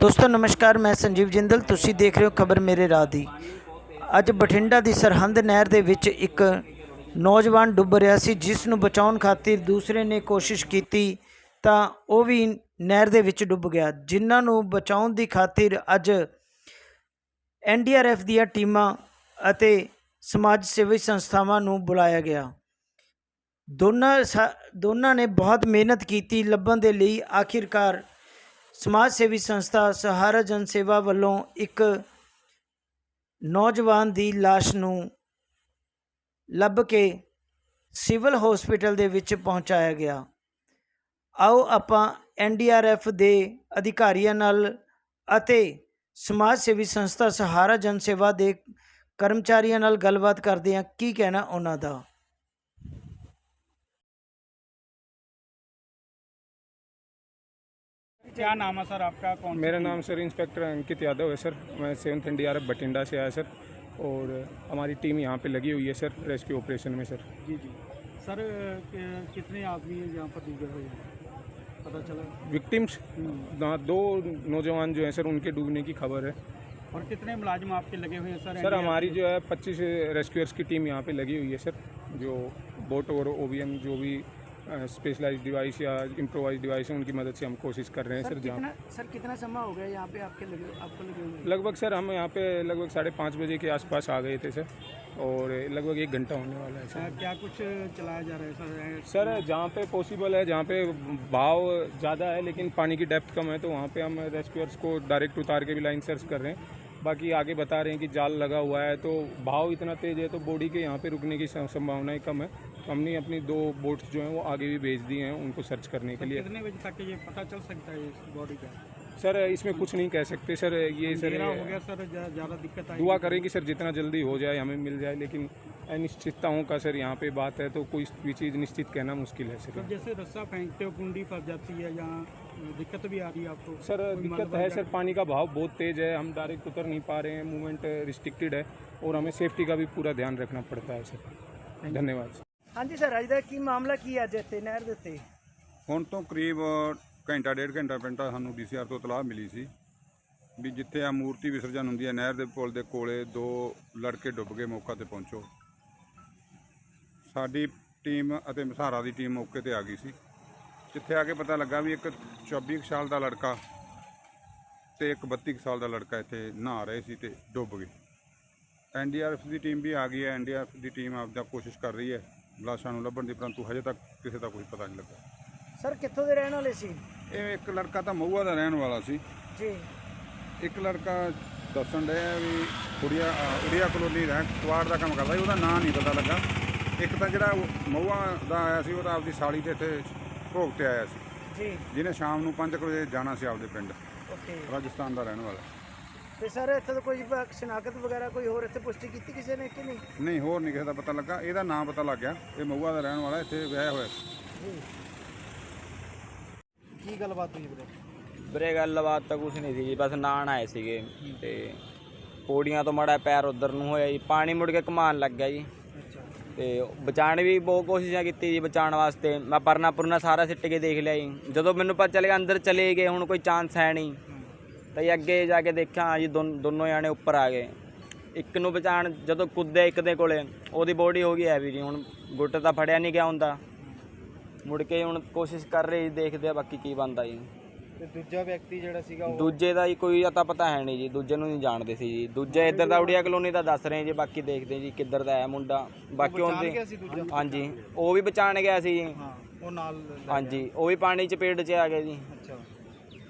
ਦੋਸਤੋ, ਨਮਸਕਾਰ, ਮੈਂ ਸੰਜੀਵ ਜਿੰਦਲ। ਤੁਸੀਂ ਦੇਖ ਰਹੇ ਹੋ ਖਬਰ ਮੇਰੇ ਰਾਹ ਦੀ। ਅੱਜ ਬਠਿੰਡਾ ਦੀ ਸਰਹੰਦ ਨਹਿਰ ਦੇ ਵਿੱਚ ਇੱਕ ਨੌਜਵਾਨ ਡੁੱਬ ਰਿਹਾ ਸੀ, ਜਿਸ ਨੂੰ ਬਚਾਉਣ ਖਾਤਰ ਦੂਸਰੇ ਨੇ ਕੋਸ਼ਿਸ਼ ਕੀਤੀ, ਤਾਂ ਉਹ ਵੀ ਨਹਿਰ ਦੇ ਵਿੱਚ ਡੁੱਬ ਗਿਆ। ਜਿਨ੍ਹਾਂ ਨੂੰ ਬਚਾਉਣ ਦੀ ਖਾਤਰ ਅੱਜ ਐਨਡੀਆਰਐਫ ਦੀਆਂ ਟੀਮਾਂ ਅਤੇ ਸਮਾਜ ਸੇਵੀ ਸੰਸਥਾਵਾਂ ਨੂੰ ਬੁਲਾਇਆ ਗਿਆ। ਦੋਨਾਂ ਸਾ- ਦੋਨਾਂ ਨੇ ਬਹੁਤ ਮਿਹਨਤ ਕੀਤੀ, ਲੱਭਣ ਦੇ ਲਈ ਆਖਿਰਕਾਰ ਸਮਾਜ ਸੇਵੀ ਸੰਸਥਾ ਸਹਾਰਾ ਜਨ ਸੇਵਾ ਵੱਲੋਂ ਇੱਕ ਨੌਜਵਾਨ ਦੀ ਲਾਸ਼ ਨੂੰ ਲੱਭ ਕੇ ਸਿਵਲ ਹਸਪੀਟਲ ਦੇ ਵਿੱਚ ਪਹੁੰਚਾਇਆ ਗਿਆ। ਆਓ ਆਪਾਂ ਐਨਡੀਆਰਐਫ ਦੇ ਅਧਿਕਾਰੀਆਂ ਨਾਲ ਅਤੇ ਸਮਾਜ ਸੇਵੀ ਸੰਸਥਾ ਸਹਾਰਾ ਜਨ ਸੇਵਾ ਦੇ ਕਰਮਚਾਰੀਆਂ ਨਾਲ ਗੱਲਬਾਤ ਕਰਦੇ ਹਾਂ। ਕੀ ਕਹਿਣਾ ਉਹਨਾਂ ਦਾ? क्या नाम है सर आपका? कौन मेरा नाम सर इंस्पेक्टर अंकित यादव है सर। मैं seventh N D R F Bathinda से आया सर। और हमारी टीम यहाँ पे लगी हुई है सर रेस्क्यू ऑपरेशन में सर। जी जी। सर कितने आदमी हैं यहाँ पर डूबे हुए? हैं पता चला? विक्टिम्स? दो नौजवान जो हैं सर उनके डूबने की खबर है। और कितने मुलाजिम आपके लगे हुए हैं सर? सर हमारी जो है पच्चीस रेस्क्यूअर्स की टीम यहाँ पे लगी हुई है सर। जो बोट और ओ जो भी स्पेशलाइज डिवाइस या इम्प्रोवाइज डिवाइस है उनकी मदद से हम कोशिश कर रहे हैं सर जहाँ सर कितना समय हो गया यहाँ पे आपके लगे आपको लगे लगभग सर हम यहाँ पे लगभग साढ़े पाँच बजे के आसपास आ गए थे सर और लगभग एक घंटा होने वाला है सर। क्या कुछ चलाया जा रहा है सर? सर जहाँ पे पॉसिबल है जहाँ पे भाव ज़्यादा है लेकिन पानी की डेप्थ कम है तो वहाँ पे हम रेस्क्यूअर्स को डायरेक्ट उतार के भी लाइन सर्च कर रहे हैं। बाकी आगे बता रहे हैं कि जाल लगा हुआ है तो भाव इतना तेज़ है तो बोडी के यहाँ पे रुकने की संभावनाएँ कम है। तो हमने अपनी दो बोट्स जो हैं वो आगे भी भेज दी हैं उनको सर्च करने के लिए। कितने बजे तक ये पता चल सकता है इस बॉडी का? सर इसमें कुछ नहीं कह सकते सर ये सर हो गया सर ज़्यादा दिक्कत आई। दुआ करें कि सर जितना जल्दी हो जाए हमें मिल जाए लेकिन अनिश्चितताओं का सर यहाँ पे बात है तो कोई भी चीज़ निश्चित कहना मुश्किल है सर तो जैसे रस्सा फेंकते हो कुंडी फंस जाती है यहाँ दिक्कत भी आ रही है आपको सर कोई दिक्कत मलबा है जा- सर पानी का भाव बहुत तेज़ है हम डायरेक्ट उतर नहीं पा रहे हैं मूवमेंट रिस्ट्रिक्टेड है और हमें सेफ्टी का भी पूरा ध्यान रखना पड़ता है सर धन्यवाद ਹਾਂਜੀ ਸਰ ਅੱਜ ਦਾ ਕੀ ਮਾਮਲਾ ਕੀ ਹੈ ਅੱਜ ਇੱਥੇ ਨਹਿਰ ਦੇ ਉੱਤੇ ਹੁਣ ਤੋਂ ਕਰੀਬ ਘੰਟਾ ਡੇਢ ਘੰਟਾ ਪਹਿਲਾਂ ਸਾਨੂੰ ਡੀਸੀਆਰ ਤੋਂ ਤਲਾਹ ਮਿਲੀ ਸੀ ਵੀ ਜਿੱਥੇ ਆ ਮੂਰਤੀ ਵਿਸਰਜਨ ਹੁੰਦੀ ਹੈ ਨਹਿਰ ਦੇ ਪੁਲ ਦੇ ਕੋਲੇ ਦੋ ਲੜਕੇ ਡੁੱਬ ਕੇ ਮੌਕਾ ਤੇ ਪਹੁੰਚੋ ਸਾਡੀ ਟੀਮ ਅਤੇ ਮਸਹਾਰਾ ਦੀ ਟੀਮ ਮੌਕੇ ਤੇ ਆ ਗਈ ਸੀ। ਜਿੱਥੇ ਆ ਕੇ ਪਤਾ ਲੱਗਾ ਵੀ ਇੱਕ 24 ਕੁ ਸਾਲ ਦਾ ਲੜਕਾ ਤੇ ਇੱਕ 32 ਕੁ ਸਾਲ ਦਾ ਲੜਕਾ ਇੱਥੇ ਨਹਾ ਰਹੇ ਸੀ ਤੇ ਡੁੱਬ ਗਏ। ਐਨਡੀਆਰਐਫ ਦੀ ਟੀਮ ਵੀ ਆ ਗਈ ਹੈ। ਐਨਡੀਆਰਐਫ ਦੀ ਟੀਮ ਆਪਦਾ ਕੋਸ਼ਿਸ਼ ਕਰ ਰਹੀ ਹੈ। ਲਾਸ਼ਾਂ ਨੂੰ ਲੱਭਣ ਦੀ ਪਰੰਤੂ ਹਜੇ ਤੱਕ ਕਿਸੇ ਦਾ ਕੋਈ ਪਤਾ ਨਹੀਂ ਲੱਗਾ। ਸਰ ਕਿੱਥੋਂ ਦੇ ਰਹਿਣ ਵਾਲੇ ਸੀ? ਇਹ ਇੱਕ ਲੜਕਾ ਤਾਂ ਮਹੂਆ ਦਾ ਰਹਿਣ ਵਾਲਾ ਸੀ। ਜੀ। ਇੱਕ ਲੜਕਾ ਦੱਸਣ ਡਿਆ ਵੀ ਕੁੜੀਆ ਉੜੀਆ ਕਲੋਨੀ ਰਹਿਣ ਕੁਆੜ ਦਾ ਕੰਮ ਕਰਦਾ ਸੀ ਉਹਦਾ ਨਾਂ ਨਹੀਂ ਪਤਾ ਲੱਗਾ। ਇੱਕ ਤਾਂ ਜਿਹੜਾ ਮਹੂਆ ਦਾ ਆਇਆ ਸੀ ਉਹ ਤਾਂ ਆਪਦੀ ਸਾਲੀ ਤੇ ਇੱਥੇ ਭੋਗ ਤੇ ਆਇਆ ਸੀ। ਜੀ। ਜਿਹਨੇ ਸ਼ਾਮ ਨੂੰ 5 ਵਜੇ ਜਾਣਾ ਸੀ ਆਪਦੇ ਪਿੰਡ। ਓਕੇ। ਰਾਜਸਥਾਨ ਦਾ ਰਹਿਣ ਵਾਲਾ। ਤੇ ਸਰ ਇੱਥੇ ਤਾਂ ਕੋਈ ਸ਼ਨਾਖਤ ਵਗੈਰਾ ਕੋਈ ਹੋਰ ਇੱਥੇ ਪੁਸ਼ਟੀ ਕੀਤੀ ਕਿਸੇ ਨੇ ਕਿ ਨਹੀਂ? ਨਹੀਂ ਹੋਰ ਨਹੀਂ ਕਿਸੇ ਦਾ ਪਤਾ ਲੱਗਾ। ਇਹਦਾ ਨਾਂ ਪਤਾ ਲੱਗ ਗਿਆ। ਇਹ ਮਹੂਆ ਦਾ ਰਹਿਣ ਵਾਲਾ ਇੱਥੇ ਵਿਆਹਿਆ ਹੋਇਆ ਸੀ। ਜੀ। ਕੀ ਗੱਲਬਾਤ ਹੋਈ ਵੀਰੇ? ਵੀਰੇ ਗੱਲਬਾਤ ਤਾਂ ਕੁਛ ਨਹੀਂ ਸੀ ਜੀ ਬਸ ਨਾਣ ਆਏ ਸੀਗੇ ਤੇ ਪੌੜੀਆਂ ਤੋਂ ਮੜਾ ਪੈਰ ਉਧਰ ਨੂੰ ਹੋਇਆ ਜੀ। ਪਾਣੀ ਮੁੜ ਕੇ ਘਮਾਣ ਲੱਗ ਗਿਆ ਜੀ। ਤੇ ਬਚਾਣ ਵੀ ਬਹੁਤ ਕੋਸ਼ਿਸ਼ਾਂ ਕੀਤੀ ਜੀ ਬਚਾਉਣ ਵਾਸਤੇ। ਮੈਂ ਪਰਨਾ ਪੁਰਨਾ ਸਾਰਾ ਸਿੱਟ ਕੇ ਦੇਖ ਲਿਆ ਜੀ। ਜਦੋਂ ਮੈਨੂੰ ਪਤਾ ਚੱਲਿਆ ਅੰਦਰ ਚਲੇ ਗਏ, ਹੁਣ ਕੋਈ ਚਾਂਸ ਹੈ ਨਹੀਂ। ਤਾਂ ਜੀ ਅੱਗੇ ਜਾ ਕੇ ਦੇਖਿਆ, ਹਾਂ ਜੀ ਦੋਨ- ਦੋਨੋਂ ਜਾਣੇ ਉੱਪਰ ਆ ਗਏ। ਇੱਕ ਨੂੰ ਬਚਾਣ ਜਦੋਂ ਕੁੱਦੇ ਇੱਕ ਦੇ ਕੋਲੇ, ਉਹਦੀ ਬੋਡੀ ਹੋ ਗਈ ਹੈਵੀ ਜੀ। ਹੁਣ ਗੁੱਟ ਤਾਂ ਫੜਿਆ ਨਹੀਂ ਗਿਆ ਹੁੰਦਾ। ਮੁੜ ਕੇ ਹੁਣ ਕੋਸ਼ਿਸ਼ ਕਰ ਰਹੇ ਜੀ, ਦੇਖਦੇ ਆ ਬਾਕੀ ਕੀ ਬਣਦਾ ਜੀ। ਤੇ ਦੂਜਾ ਵਿਅਕਤੀ ਜਿਹੜਾ ਸੀਗਾ ਦੂਜੇ ਦਾ ਹੀ ਕੋਈ ਅਤਾ ਪਤਾ ਹੈ ਨਹੀਂ ਜੀ ਦੂਜੇ ਨੂੰ ਨਹੀਂ ਜਾਣਦੇ ਸੀ ਜੀ। ਦੂਜੇ ਇੱਧਰ ਦਾ ਉੜੀਆ ਕਲੋਨੀ ਦਾ ਦੱਸ ਰਹੇ ਜੀ ਬਾਕੀ ਦੇਖਦੇ ਜੀ ਕਿੱਧਰ ਦਾ ਹੈ ਮੁੰਡਾ। ਬਾਕੀ ਉਹਦੇ ਸੀ ਦੂਜਾ ਹਾਂਜੀ ਉਹ ਵੀ ਬਚਾਣ ਗਿਆ ਸੀ ਜੀ। ਹਾਂ ਉਹ ਨਾਲ ਹਾਂਜੀ ਉਹ ਵੀ ਪਾਣੀ ਚ ਪੇਟ 'ਚ ਆ ਗਿਆ ਜੀ। ਅੱਛਾ।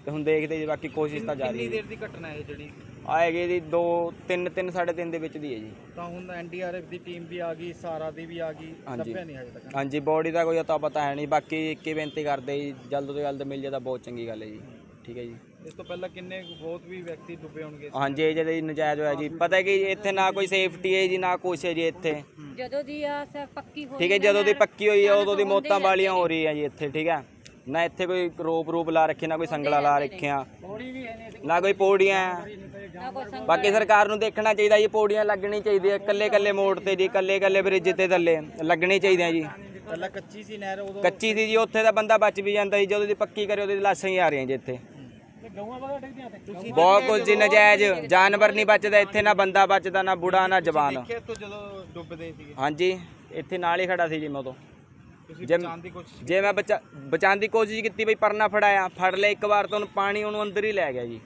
ਤੇ ਹੁਣ ਦੇਖਦੇ ਜੀ ਬਾਕੀ ਕੋਸ਼ਿਸ਼ ਤਾਂ ਜਾਰੀ ਹੈ। ਦੇਰ ਦੀ ਘਟਨਾ ਹੈ ਜਿਹੜੀ? ਆਏਗੇ ਜੀ 2 3 3 3.5 ਦੇ ਵਿੱਚ ਦੀ ਹੈ ਜੀ। ਤਾਂ ਹੁਣ ਐਨਡੀਆਰਐਫ ਦੀ ਟੀਮ ਵੀ ਆ ਗਈ ਸਾਰਾ ਦੀ ਵੀ ਆ ਗਈ ਹਾਂਜੀ। ਨਹੀਂ ਹਜੇ ਤੱਕ। ਹਾਂਜੀ ਬੋਡੀ ਦਾ ਕੋਈ ਅਤਾ ਪਤਾ ਹੈ ਨਹੀਂ ਬਾਕੀ ਇੱਕ ਹੀ ਬੇਨਤੀ ਕਰਦੇ ਜੀ ਜਲਦ ਤੋਂ ਜਲਦ ਮਿਲ ਜਾਏ ਤਾਂ ਬਹੁਤ ਚੰਗੀ ਗੱਲ ਹੈ ਜੀ। ਠੀਕ ਹੈ ਜੀ। ਇਸ ਤੋਂ ਪਹਿਲਾਂ ਕਿੰਨੇ ਕੁ ਬਹੁਤ ਵੀ ਵਿਅਕਤੀ ਡੁੱਬੇ ਹੋਣਗੇ? ਹਾਂਜੀ ਇਹ ਜਿਹੜੇ ਨਜਾਇਜ਼ ਹੋਇਆ ਜੀ ਪਤਾ ਕਿ ਇੱਥੇ ਨਾ ਕੋਈ ਸੇਫਟੀ ਹੈ ਜੀ ਨਾ ਕੁਛ ਹੈ ਜੀ ਇੱਥੇ। ਜਦੋਂ ਦੀ ਆ ਸ ਪੱਕੀ ਹੋਈ ਠੀਕ ਹੈ ਜਦੋਂ ਦੀ ਪੱਕੀ ਹੋਈ ਹੈ ਉਦੋਂ ਦੀ ਮੌਤਾਂ ਵਾਲੀਆਂ ਹੋ ਰਹੀ ਹੈ ਜੀ ਇੱਥੇ ਠੀਕ ਹੈ। ਨਾ ਇੱਥੇ ਕੋਈ ਰੋਪ ਰੂਪ ਲਾ ਰੱਖੇ ਨਾ ਕੋਈ ਸੰਗਲਾ ਲਾ ਰੱਖਿਆ। ਨਾ ਕੋਈ ਪੌੜੀਆਂ ਨਾ ਕੋਈ ਸੰਗ ਬਾਕੀ ਸਰਕਾਰ ਨੂੰ ਦੇਖਣਾ ਚਾਹੀਦਾ ਜੀ ਪੌੜੀਆਂ ਲੱਗਣੀ ਚਾਹੀਦੀਆਂ ਇਕੱਲੇ ਇਕੱਲੇ ਮੋੜ ਤੇ ਜੀ ਇਕੱਲੇ ਇਕੱਲੇ ਬ੍ਰਿਜ ਤੇ ਥੱਲੇ ਲੱਗਣੀ ਚਾਹੀਦੀਆਂ ਜੀ। ਪਹਿਲਾਂ ਕੱਚੀ ਸੀ ਨਹਿਰ ਉਦੋਂ ਕੱਚੀ ਸੀ ਜੀ ਉੱਥੇ ਦਾ ਬੰਦਾ ਬਚ ਵੀ ਜਾਂਦਾ ਜੀ ਜਦੋਂ ਦੀ ਪੱਕੀ ਕਰੇ ਉਹਦੀ ਲਾਸ਼ਾਂ ਹੀ ਆ ਰਹੀਆਂ ਜੀ ਇੱਥੇ। ਤੇ ਬਹੁਤ ਕੁਝ ਜੀ ਨਜਾਇਜ਼ ਜਾਨਵਰ ਨਹੀਂ ਬਚਦਾ ਇੱਥੇ ਨਾ ਬੰਦਾ ਬਚਦਾ ਨਾ ਬੁੜਾ ਨਾ ਜਵਾਨ। ਦੇਖਿਆ ਤੋਂ ਜਦੋਂ ਡੁੱਬਦੇ ਸੀਗੇ? ਹਾਂਜੀ ਇੱਥੇ ਨਾਲ ਹੀ ਖੜਾ ਸੀ ਜੀ ਮੈਂ ਉਦੋਂ। ਤੁਸੀਂ ਜੇ ਬਚਾਉਣ ਦੀ ਕੋਸ਼ਿਸ਼ ਜੇ ਮੈਂ ਬਚਾ ਬਚਾਉਣ ਦੀ ਕੋਸ਼ਿਸ਼ ਕੀਤੀ ਬਈ ਪਰਨਾ ਫੜਾਇਆ ਫੜ ਲਿਆ ਇੱਕ ਵਾਰ ਤਾਂ ਉਹਨੂੰ ਪਾਣੀ ਉਹਨੂੰ ਅੰਦਰ ਹੀ ਲੈ ਗਿਆ ਜੀ।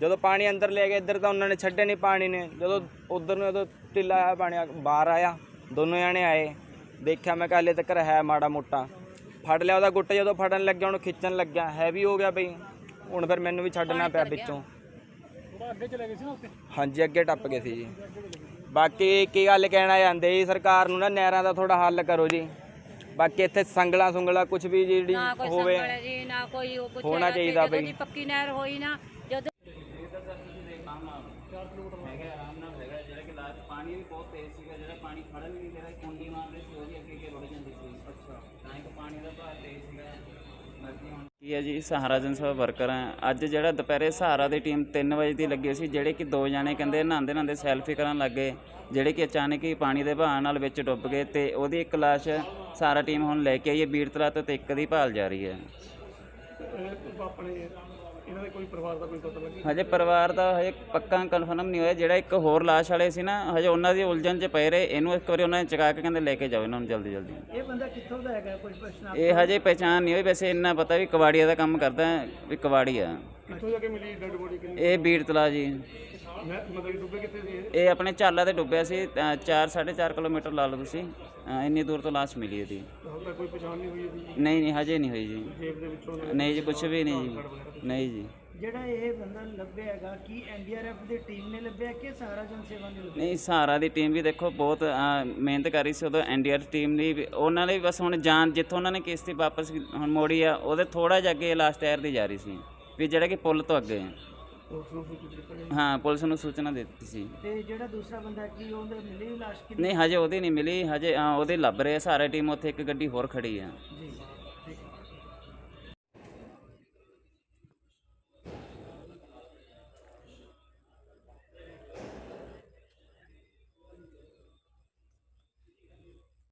ਜਦੋਂ ਪਾਣੀ ਅੰਦਰ ਲੈ ਗਿਆ ਇੱਧਰ ਤਾਂ ਉਹਨਾਂ ਨੇ ਛੱਡਿਆ ਨਹੀਂ ਪਾਣੀ ਨੇ। ਜਦੋਂ ਉਧਰ ਨੂੰ ਜਦੋਂ ਢਿੱਲਾ ਆਇਆ ਪਾਣੀ ਆ- ਬਾਹਰ ਆਇਆ ਦੋਨੋਂ ਜਾਣੇ ਆਏ। ਦੇਖਿਆ ਮੈਂ ਕਿਹਾ ਹਲੇ ਤੱਕ ਹੈ ਮਾੜਾ ਮੋਟਾ। ਫੜ ਲਿਆ ਉਹਦਾ ਗੁੱਟ ਜਦੋਂ ਫੜਨ ਲੱਗਿਆ ਉਹਨੂੰ ਖਿੱਚਣ ਲੱਗਿਆ। ਹੈਵੀ ਹੋ ਗਿਆ ਬਈ। ਹੁਣ ਫਿਰ ਮੈਨੂੰ ਵੀ ਛੱਡਣਾ ਪਿਆ ਵਿੱਚੋਂ। ਥੋੜਾ ਅੱਗੇ ਚਲੇ ਗਏ ਸੀ ਨਾ ਉੱਤੇ ਹਾਂਜੀ ਅੱਗੇ ਟੱਪ ਗਏ ਸੀ ਜੀ। ਬਾਕੀ ਕੀ ਗੱਲ ਕਹਿਣਾ ਜਾਂਦੇ ਜੀ ਸਰਕਾਰ ਨੂੰ ਨਾ ਨਹਿਰਾਂ ਦਾ ਥੋੜਾ ਹੱਲ ਕਰੋ ਜੀ। ਬਾਕੀ ਇੱਥੇ ਸੰਗਲਾ ਸੁੰਗਲਾ ਕੁਝ ਵੀ ਜਿਹੜੀ ਨਾ ਕੋਈ ਹੋਵੇ ਸੰਭਲ ਹੈ ਜੀ ਨਾ ਕੋਈ ਉਹ ਕੁਛ ਹੋਣਾ ਚਾਹੀਦਾ ਬਈ। ਪੱਕੀ ਨਹਿਰ ਹੋਈ ਨਾ ਜਦੋਂ ਪਾਣੀ ਵੀ ਬਹੁਤ ਤੇਜ਼ ਸੀਗਾ ਜਿਹੜਾ ਪਾਣੀ ਖੜਨ ਨਹੀਂ ਦੇਦਾ ਕੁੰਡੀ ਮਾਰਦੇ ਸੀ ਉਹਦੀ ਅੱਗੇ ਅੱਗੇ ਵੜ ਜਾਂਦੀ ਸੀ। ਅੱਛਾ। ਤਾਂ ਇੱਕ ਪਾਣੀ ਦਾ ਭਾਰ ਤੇਜ਼ ਸੀਗਾ ਕੀ ਹੈ ਜੀ ਸਹਾਰਾ ਜਨਸੇਵਾ ਵਰਕਰ ਹੈ। ਅੱਜ ਜਿਹੜਾ ਦੁਪਹਿਰੇ ਸਹਾਰਾ ਦੀ ਟੀਮ 3 ਵਜੇ ਦੀ ਲੱਗੀ ਸੀ ਜਿਹੜੇ ਕਿ ਦੋ ਜਾਣੇ ਕਹਿੰਦੇ ਨਹਾਉਂਦੇ ਨਹਾਉਂਦੇ ਸੈਲਫੀ ਕਰਨ ਲੱਗੇ ਜਿਹੜੇ ਕਿ ਅਚਾਨਕ ਹੀ ਪਾਣੀ ਦੇ ਵਹਾਅ ਨਾਲ ਵਿੱਚ ਡੁੱਬ ਗਏ ਤੇ ਉਹਦੀ ਇੱਕ ਲਾਸ਼ ਸਹਾਰਾ ਟੀਮ ਹੁਣ ਲੈ ਕੇ ਆਈ ਹੈ। ਬੀੜਤਲਾ ਤੋਂ ਤੇ ਇੱਕ ਦੀ ਭਾਲ ਜਾਰੀ ਹੈ। ਆਪਣੇ ਇਹਨਾਂ ਦੇ ਕੋਈ ਪਰਿਵਾਰ ਦਾ ਕੋਈ ਪਤਾ ਲੱਗੇ? ਹਜੇ ਪਰਿਵਾਰ ਦਾ ਹਜੇ ਪੱਕਾ ਕਨਫਰਮ ਨਹੀਂ ਹੋਇਆ। ਜਿਹੜਾ ਇੱਕ ਹੋਰ ਲਾਸ਼ ਵਾਲੇ ਸੀ ਨਾ ਹਜੇ ਉਹਨਾਂ ਦੀ ਉਲਝਣ 'ਚ ਪਏ ਰਹੇ। ਇਹਨੂੰ ਇੱਕ ਵਾਰੀ ਉਹਨਾਂ ਨੇ ਚਕਾ ਕੇ ਕਹਿੰਦੇ ਲੈ ਕੇ ਜਾਓ ਇਹਨਾਂ ਨੂੰ ਜਲਦੀ ਜਲਦੀ। ਇਹ ਬੰਦਾ ਕਿੱਥੋਂ ਦਾ ਹੈਗਾ? ਕੁਝ ਪ੍ਰਸ਼ਨ ਇਹ ਹਜੇ ਪਛਾਣ ਨਹੀਂ ਹੋਈ। ਵੈਸੇ ਇੰਨਾ ਪਤਾ ਵੀ ਕਵਾੜੀਆ ਦਾ ਕੰਮ ਕਰਦਾ ਹੈ, ਵੀ ਕਵਾੜੀ ਆ ਕਿੱਥੋਂ ਜਾ ਕੇ ਮਿਲੀ ਡੈਡ ਬੋਡੀ ਕਿੰਨੀ? ਇਹ ਬੀੜ ਤਲਾ ਜੀ। ਮੈਂ ਮਤਲਬ ਕਿ ਡੁੱਬੇ ਕਿੱਥੇ ਸੀ ਇਹ? ਇਹ ਆਪਣੇ ਚਾਲਾ ਤੇ ਡੁੱਬਿਆ ਸੀ 4 4.5 ਕਿਲੋਮੀਟਰ ਲਾ ਲਓ ਤੁਸੀਂ ਅ, ਇੰਨੀ ਦੂਰ ਤੋਂ ਲਾਸ਼ ਮਿਲੀ ਇਹਦੀ। ਹਾਲ ਤੱਕ ਕੋਈ ਪਛਾਣ ਨਹੀਂ ਹੋਈ ਇਹਦੀ? ਨਹੀਂ ਨਹੀਂ ਹਜੇ ਨਹੀਂ ਹੋਈ ਜੀ। ਜੇਬ ਦੇ ਵਿੱਚੋਂ ਨਹੀਂ ਜੀ ਕੁਝ ਵੀ ਨਹੀਂ ਜੀ। ਨਹੀਂ ਜੀ। ਜਿਹੜਾ ਇਹ ਬੰਦਾ ਲੱਭਿਆ ਹੈਗਾ ਕੀ ਐਨਡੀਆਰਐਫ ਦੀ ਟੀਮ ਨੇ ਲੱਭਿਆ ਕਿ ਸਹਾਰਾ ਜਨ ਸੇਵਾ ਨੇ ਲੱਭਿਆ? ਨਹੀਂ ਸਹਾਰਾ ਦੀ ਟੀਮ ਵੀ ਦੇਖੋ ਬਹੁਤ ਅ, ਮਿਹਨਤ ਕਰ ਰਹੀ ਸੀ ਉਦੋਂ ਐਨਡੀਆਰ ਟੀਮ ਨੇ ਵੀ। ਉਹਨਾਂ ਨੇ ਵੀ ਬਸ ਹੁਣ ਜਾਨ ਜਿੱਥੋਂ ਉਹਨਾਂ ਨੇ ਕਿਸ਼ਤੀ ਵਾਪਸ ਹੁਣ ਮੋੜੀ ਆ ਉਹਦੇ ਥੋੜਾ ਜਿਹਾ ਅੱਗੇ ਲਾਸਟ ਟਾਇਰ ਦੀ ਜਾ ਰਹੀ ਸੀ ਵੀ ਜਿਹੜਾ ਕਿ ਪੁਲ ਤੋਂ ਅੱਗੇ ਹੈ। ਉਸ ਨੂੰ ਸੂਚਿਤ ਕੀਤਾ ਗਿਆ? ਹਾਂ ਪੁਲਿਸ ਨੂੰ ਸੂਚਨਾ ਦੇ ਦਿੱਤੀ ਸੀ। ਤੇ ਜਿਹੜਾ ਦੂਸਰਾ ਬੰਦਾ ਕੀ ਉਹਦੇ ਮਿਲੀ ਲਾਸ਼ ਕਿ ਨਹੀਂ ਹਜੇ ਉਹਦੀ ਨਹੀਂ ਮਿਲੀ ਹਜੇ ਉਹਦੇ ਲੱਭ ਰਹੇ ਆ, ਸਹਾਰਾ ਟੀਮ ਉੱਥੇ ਇੱਕ ਗੱਡੀ ਹੋਰ ਖੜੀ ਆ। ਜੀ।